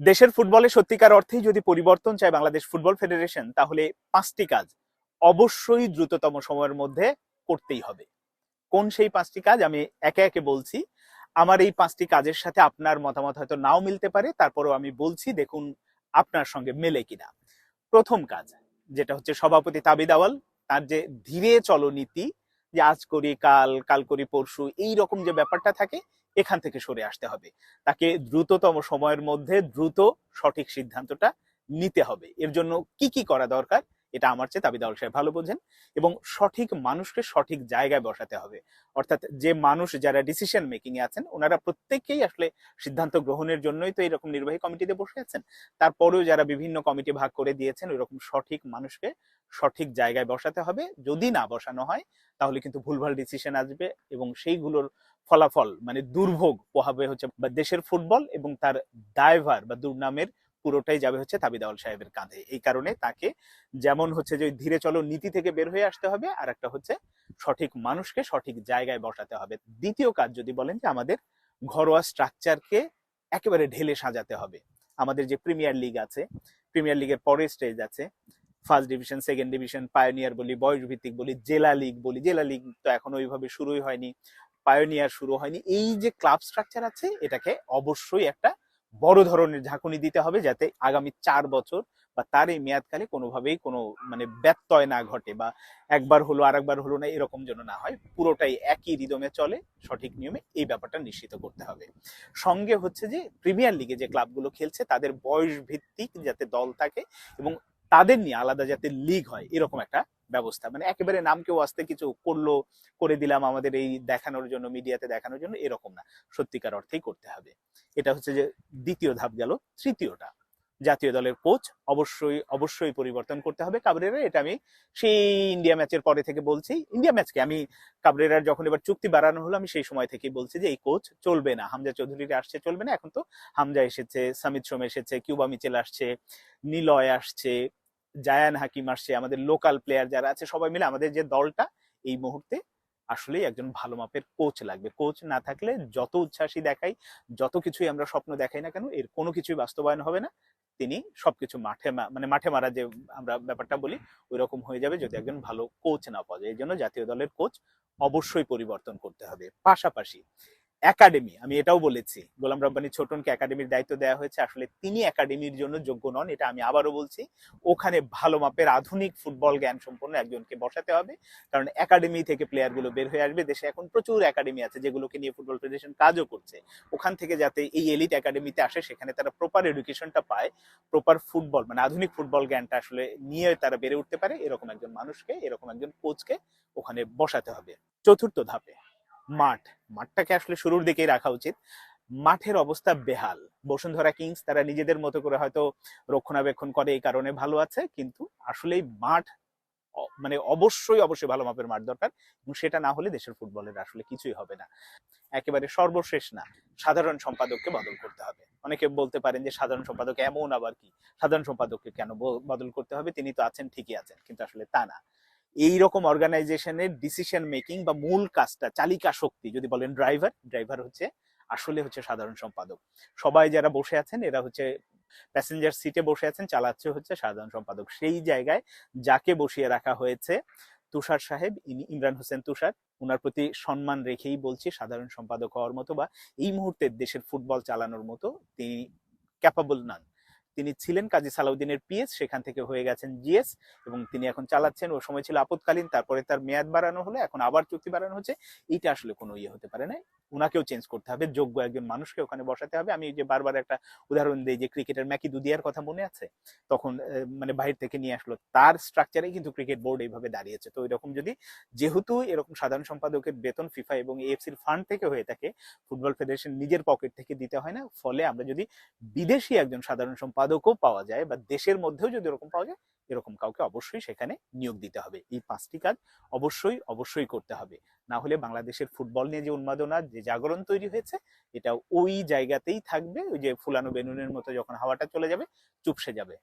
দেশের ফুটবলে সত্যিকার অর্থেই যদি পরিবর্তন চায় বাংলাদেশ ফুটবল ফেডারেশন, তাহলে পাঁচটি কাজ অবশ্যই দ্রুততম সময়ের মধ্যে করতেই হবে। কোন সেই পাঁচটি কাজ? আমি একে একে বলছি। আমার এই পাঁচটি কাজের সাথে আপনার মতামত হয়তো নাও মিলতে পারে, তারপরেও আমি বলছি, দেখুন আপনার সঙ্গে মেলে কিনা। প্রথম কাজ, যেটা হচ্ছে সভাপতি তাবিদ আওয়াল তার যে ধীরে চলো নীতি যে আজ করি, কাল কাল করি, পরশু, এই রকম যে ব্যাপারটা থাকে এখান থেকে সরে আসতে হবে। তাকে দ্রুততম সময়ের মধ্যে দ্রুত সঠিক সিদ্ধান্তটা নিতে হবে। এর জন্য কি কি করা দরকার? এটা আমার চেয়ে তাবিদ আওয়াল সাহেব ভালো বোঝেন এবং সঠিক মানুষকে সঠিক জায়গায় বসাতে হবে। অর্থাৎ যে মানুষ যারা ডিসিশন মেকিং এ আছেন, ওনারা প্রত্যেককেই আসলে সিদ্ধান্ত গ্রহণের জন্যই তো এরকম নির্বাহী কমিটিতে বসে আছেন। তারপরেও যারা বিভিন্ন কমিটি ভাগ করে দিয়েছেন ওইরকম সঠিক মানুষকে সঠিক জায়গায় বসাতে হবে। যদি না বসানো হয়, তাহলে কিন্তু ভুলভাল ডিসিশন আসবে এবং সেইগুলোর ফলাফল মানে দুর্ভোগ পোহাবে হচ্ছে বা দেশের ফুটবল এবং তার দায়ভার বা দুর্নামের পুরোটাই যাবে হচ্ছে তাবিদাওয়াল সাহেবের কাঁধে। এই কারণে তাকে যেমন হচ্ছে যে ধীরে চলো নীতি থেকে বের হয়ে আসতে হবে আর একটা হচ্ছে সঠিক মানুষকে সঠিক জায়গায় বসাতে হবে। দ্বিতীয় কাজ যদি বলেন যে আমাদের ঘরোয়া স্ট্রাকচারকে একেবারে ঢেলে সাজাতে হবে। আমাদের যে প্রিমিয়ার লিগ আছে প্রিমিয়ার লিগের পরের স্টেজ আছে first division second division pioneer বলি বয়স ভিত্তিক বলি, জেলা লিগ বলি, জেলা লিগ তো এখন ওইভাবে শুরুই হয়নি পায়োনিয়ার শুরু হয়নি। এই যে ক্লাব স্ট্রাকচার আছে, এটাকে অবশ্যই একটা বড় ধরনের ঝাঁকুনি দিতে হবে যাতে আগামী চার বছর বা তার এই মেয়াদকালে কোনোভাবেই কোনো মানে ব্যত্যয় না ঘটে বা একবার হলো আর একবার হলো না এরকম যেন না হয়। পুরোটাই একই রিদমে চলে, সঠিক নিয়মে এই ব্যাপারটা নিশ্চিত করতে হবে। সঙ্গে হচ্ছে যে প্রিমিয়ার লিগে যে ক্লাবগুলো খেলছে তাদের বয়স ভিত্তিক যাতে দল থাকে এবং তাদের নিয়ে আলাদা যাতে লিগ হয় এরকম একটা ব্যবস্থা। মানে একেবারে নাম কেউ আসতে কিছু করল, করে দিলাম আমাদের এই দেখানোর জন্য, মিডিয়াতে দেখানোর জন্য এরকম না। সত্যিকার অর্থেই করতে হবে। এটা হচ্ছে যে দ্বিতীয় ধাপ গেল, তৃতীয়টা। জাতীয় দলের কোচ অবশ্যই অবশ্যই পরিবর্তন করতে হবে কাবরেরা, এটা আমি সেই ইন্ডিয়া ম্যাচের পরে থেকে বলছি। ইন্ডিয়া ম্যাচকে আমি কাবরেরার যখন এবার চুক্তি বাড়ানো হলো, আমি সেই সময় থেকেই বলছি যে এই কোচ চলবে না। হামজা চৌধুরীরা আসছে, চলবে না। এখন তো হামজা এসেছে, সামিত সোম এসেছে, কিউবা মিচেল আসছে, নিলয় আসছে, জায়ান হাকিম আসছে, আমাদের লোকাল প্লেয়ার যারা আছে, সবাই মিলে আমাদের যে দলটা, এই মুহূর্তে আসলেই একজন ভালো মাপের কোচ লাগবে। কোচ না থাকলে যত উচ্ছ্বাসী দেখাই, যত কিছুই আমরা স্বপ্ন দেখাই না কেন, এর কোনো কিছুই বাস্তবায়ন হবে না। তিনি সবকিছু মাঠে মানে মাঠে মারা যে আমরা ব্যাপারটা বলি ওই রকম হয়ে যাবে যদি একজন ভালো কোচ না পাওয়া যায়। এই জন্য জাতীয় দলের কোচ অবশ্যই পরিবর্তন করতে হবে। পাশাপাশি একাডেমি আমি এটাও বলেছি। গোলাম রব্বানি ছোটনকে একাডেমির দায়িত্ব দেওয়া হয়েছে। আসলে তিনি একাডেমির জন্য যোগ্য নন, এটা আমি আবারও বলছি। ওখানে ভালো মাপের আধুনিক ফুটবল জ্ঞান সম্পন্ন একজনকে বসাতে হবে, কারণ একাডেমি থেকে প্লেয়ারগুলো বের হয়ে আসবে। দেশে এখন প্রচুর একাডেমি আছে যেগুলোকে নিয়ে ফুটবল ফেডারেশন কাজও করছে। ওখান থেকে যাতে এই এলিট একাডেমিতে আসে, সেখানে তারা প্রপার এডুকেশনটা পায় প্রপার ফুটবল মানে আধুনিক ফুটবল জ্ঞানটা আসলে নিয়ে তারা বেড়ে উঠতে পারে। এরকম একজন মানুষকে, এরকম একজন কোচকে ওখানে বসাতে হবে। চতুর্থ ধাপে। মাঠ। মাঠটাকে আসলে শুরুর দিকেই রাখা উচিত। মাঠের অবস্থা বেহাল। বসুন্ধরা কিংস তারা নিজেদের মতো করে হয়তো রক্ষণাবেক্ষণ করে এই কারণে ভালো আছে, কিন্তু আসলেই মাঠ মানে অবশ্যই অবশ্যই ভালো মাপের মাঠ দরকার এবং সেটা না হলে দেশের ফুটবলের আসলে কিছুই হবে না। একেবারে সর্বশেষ না, সাধারণ সম্পাদককে বদল করতে হবে। অনেকে বলতে পারেন যে সাধারণ সম্পাদক এমন আবার কি? সাধারণ সম্পাদককে কেন বদল করতে হবে? তিনি তো আছেন, ঠিকই আছেন, কিন্তু আসলে তা না। এই রকম অর্গানাইজেশনের ডিসিশন মেকিং বা মূল কাজটা, চালিকা শক্তি যদি বলেন ড্রাইভার ড্রাইভার হচ্ছে আসলে হচ্ছে সাধারণ সম্পাদক। সবাই যারা বসে আছেন, এরা হচ্ছে প্যাসেঞ্জার সিটে বসে আছেন, চালাচ্ছে হচ্ছে সাধারণ সম্পাদক। সেই জায়গায় যাকে বসিয়ে রাখা হয়েছে তুষার সাহেব, ইনি ইমরান হোসেন তুষার ওনার প্রতি সম্মান রেখেই বলছি সাধারণ সম্পাদক হওয়ার মতো বা এই মুহূর্তে দেশের ফুটবল চালানোর মতো তিনি ক্যাপাবল নন তিনি ছিলেন কাজী সালাউদ্দিনের পিএস, সেখান থেকে হয়ে গেছেন জিএস এবং তিনি এখন চালাচ্ছেন। ও সময় ছিল আপদকালীন তারপরে তার মেয়াদ বাড়ানো হলো, এখন আবার চুক্তি বাড়ানো হচ্ছে। এইটা আসলে কোনো ইয়ে হতে পারে না ওনাকেও চেঞ্জ করতে হবে, যোগ্য একজন মানুষকে ওখানে বসাতে হবে। আমি যে বারবার একটা উদাহরণ দিই যে ক্রিকেটের ম্যাকি দুদিয়ার কথা মনে আছে? তখন মানে বাহির থেকে নিয়ে আসলো। তার স্ট্রাকচারে কিন্তু ক্রিকেট বোর্ড এইভাবে দাঁড়িয়েছে। তো এরকম যদি, যেহেতু এরকম সাধারণ সম্পাদকের বেতন ফিফা এবং এএফসির ফান্ড থেকে হয়ে থাকে ফুটবল ফেডারেশন নিজের পকেট থেকে দিতে হয় না। ফলে আমরা যদি বিদেশি একজন সাধারণ সম্পাদকও পাওয়া যায় বা দেশের মধ্যেও যদি এরকম পাওয়া যায়, এরকম কাউকে অবশ্যই সেখানে নিয়োগ দিতে হবে। এই পাঁচটি কাজ অবশ্যই অবশ্যই করতে হবে। না হলে বাংলাদেশের ফুটবল নিয়ে যে উন্মাদনা, যে জাগরণ তৈরি হয়েছে, এটা ওই জায়গাতেই থাকবে। ওই যে ফুলানো বেনুনের মতো যখন হাওয়াটা চলে যাবে, চুপসে যাবে।